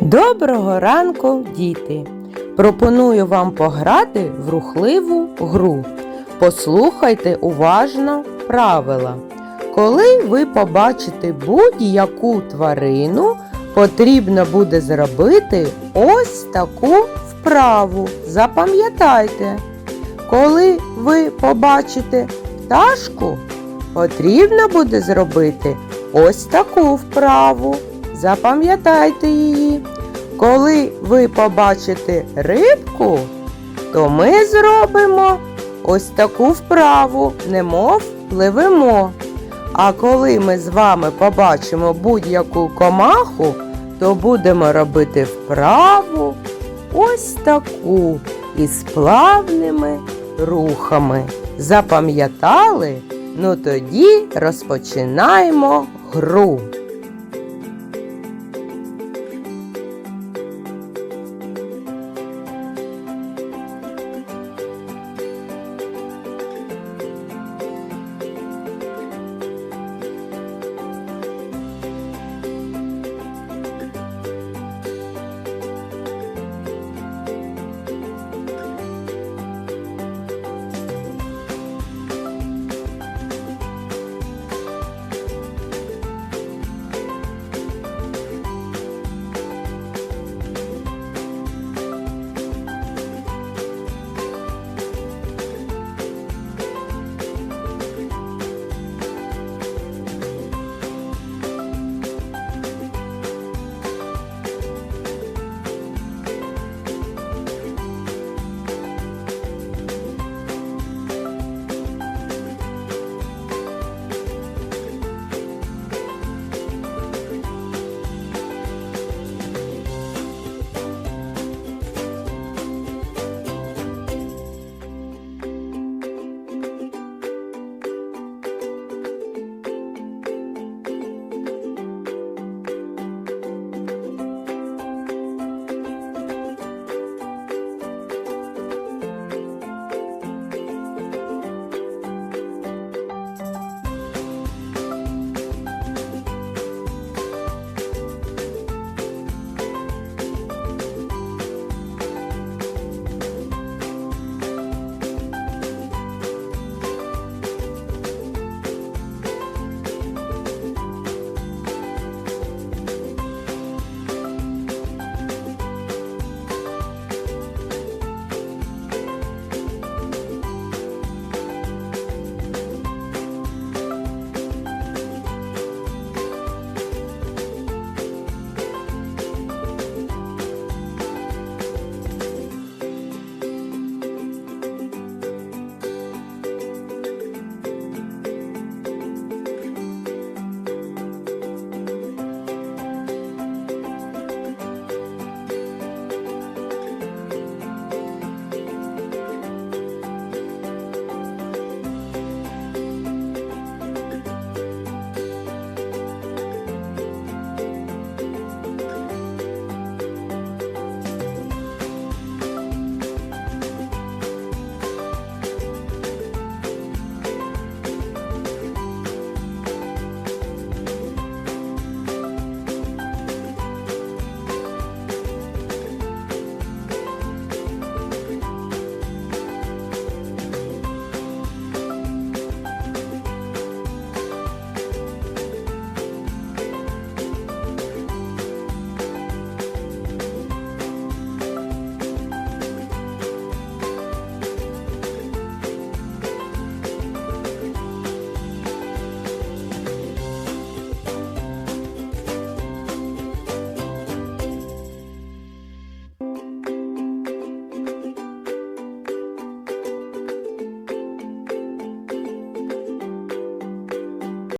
Доброго ранку, діти! Пропоную вам пограти в рухливу гру. Послухайте уважно правила. Коли ви побачите будь-яку тварину, потрібно буде зробити ось таку вправу. Запам'ятайте. Коли ви побачите пташку, потрібно буде зробити ось таку вправу. Запам'ятайте її. Коли ви побачите рибку, то ми зробимо ось таку вправу, немов пливемо. А коли ми з вами побачимо будь-яку комаху, то будемо робити вправу ось таку із плавними рухами. Запам'ятали? Ну тоді розпочинаємо гру.